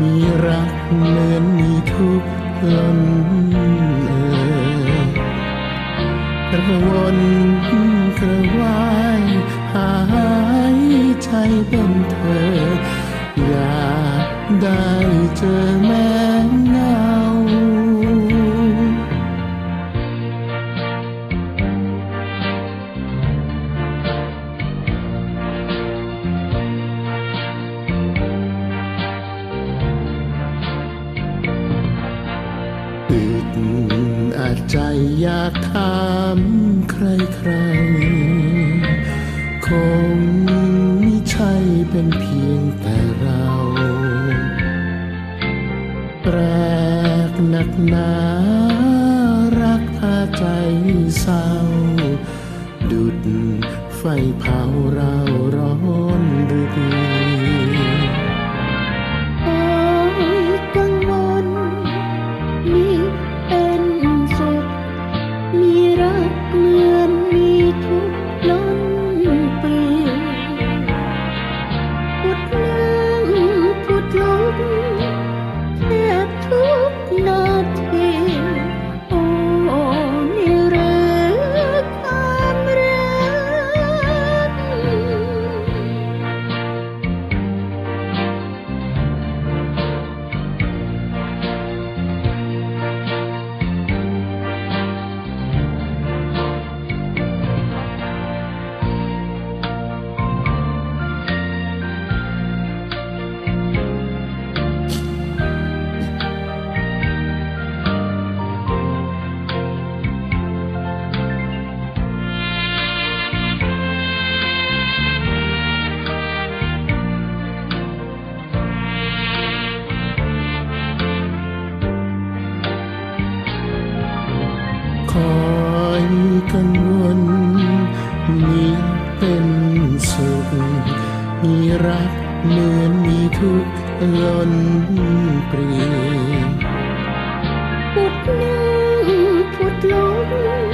มีรักเหมือนมีทุกข์ล้นเอ่ยกระวนกระวายหายใจเป็นเธอ อยากได้เจอแม่ ใจอยากถามใครใครคงไม่ใช่เป็นเพียงแต่เราแปลกหนักหนารักพาใจเศร้า ดุดไฟเผาเรา คอยกันวนมีเป็นสุข มีรักเหมือนมีทุกข์ล้นปรีพุดนั่งพุดลุก